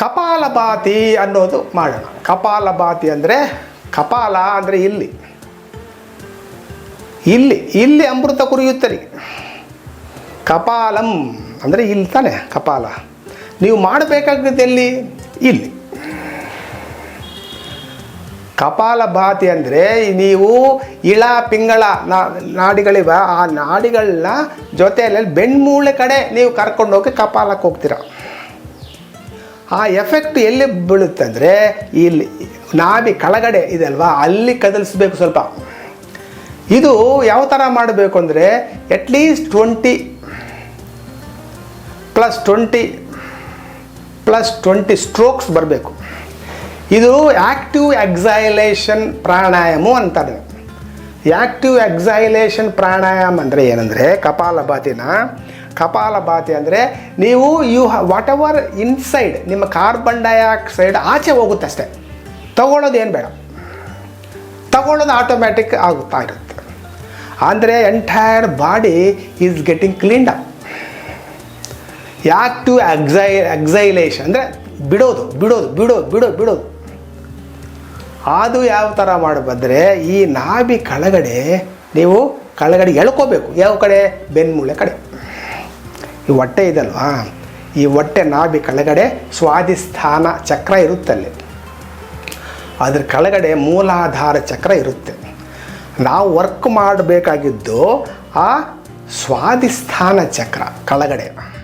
ಕಪಾಲಭಾತಿ ಅನ್ನೋದು ಮಾಡೋಣ. ಕಪಾಲಭಾತಿ ಅಂದರೆ ಕಪಾಲ ಅಂದರೆ ಇಲ್ಲಿ. ಇಲ್ಲಿ ಇಲ್ಲಿ ಅಮೃತ ಕುರಿಯುತ್ತರಿ. ಕಪಾಲಂ ಅಂದರೆ ಇಲ್ಲಿ ತಾನೆ, ಕಪಾಲ. ನೀವು ಮಾಡಬೇಕಾಗಿದ್ದು ಎಲ್ಲಿ? ಇಲ್ಲಿ. ಕಪಾಲಭಾತಿ ಅಂದರೆ ನೀವು ಇಳ, ಪಿಂಗಳ ನಾಡಿಗಳಿವೆ, ಆ ನಾಡಿಗಳನ್ನ ಜೊತೆಯಲ್ಲಿ ಬೆಣ್ಮೂಳೆ ಕಡೆ ನೀವು ಕರ್ಕೊಂಡೋಗಿ ಕಪಾಲಕ್ಕೆ ಹೋಗ್ತೀರ. ಆ ಎಫೆಕ್ಟ್ ಎಲ್ಲಿ ಬೀಳುತ್ತೆ ಅಂದರೆ ಇಲ್ಲಿ ನಾಭಿ ಕೆಳಗಡೆ ಇದೆ ಅಲ್ವಾ? ಅಲ್ಲಿ ಕದಲಿಸ್ಬೇಕು ಸ್ವಲ್ಪ. ಇದು ಯಾವ ಥರ ಮಾಡಬೇಕು ಅಂದರೆ at least twenty plus twenty plus twenty strokes ಬರಬೇಕು. ಇದು ಆ್ಯಕ್ಟಿವ್ ಎಕ್ಸೈಲೇಷನ್ ಪ್ರಾಣಾಯಾಮ ಅಂತಾರೆ. ಆ್ಯಕ್ಟಿವ್ ಎಕ್ಸೈಲೇಷನ್ ಪ್ರಾಣಾಯಾಮ ಅಂದರೆ ಏನಂದರೆ ಕಪಾಲಭಾತಿನ. ಕಪಾಲಭಾತಿ ಅಂದರೆ ನೀವು ಯು ವಾಟ್ ಎವರ್ ಇನ್ಸೈಡ್ ನಿಮ್ಮ ಕಾರ್ಬನ್ ಡೈಆಕ್ಸೈಡ್ ಆಚೆ ಹೋಗುತ್ತೆ ಅಷ್ಟೇ. ತಗೊಳ್ಳೋದು ಏನು ಬೇಡ. ತಗೊಳ್ಳೋದು ಆಟೋಮ್ಯಾಟಿಕ್ ಆಗುತ್ತಾ ಇರುತ್ತೆ. ಅಂದರೆ entire body is getting cleaned up active ಎಕ್ಸೈ exhalation ಅಂದರೆ ಬಿಡೋದು ಬಿಡೋದು ಬಿಡೋದು ಬಿಡೋದು ಬಿಡೋದು. ಅದು ಯಾವ ಥರ ಮಾಡಬಂದರೆ ಈ ನಾಭಿ ಕೆಳಗಡೆ ನೀವು ಕೆಳಗಡೆ ಎಳ್ಕೋಬೇಕು. ಯಾವ ಕಡೆ? ಬೆನ್ಮೂಳೆ ಕಡೆ. ಈ ಹೊಟ್ಟೆ ಇದಲ್ವಾ? ಈ ಹೊಟ್ಟೆ ನಾಭಿ ಕೆಳಗಡೆ ಸ್ವಾಧಿಸ್ಥಾನ ಚಕ್ರ ಇರುತ್ತಲ್ಲಿ ಅದ್ರ ಕೆಳಗಡೆ ಮೂಲಾಧಾರ ಚಕ್ರ ಇರುತ್ತೆ. ನಾವು ವರ್ಕ್ ಮಾಡಬೇಕಾಗಿದ್ದು ಆ ಸ್ವಾಧಿಸ್ಥಾನ ಚಕ್ರ ಕೆಳಗಡೆ.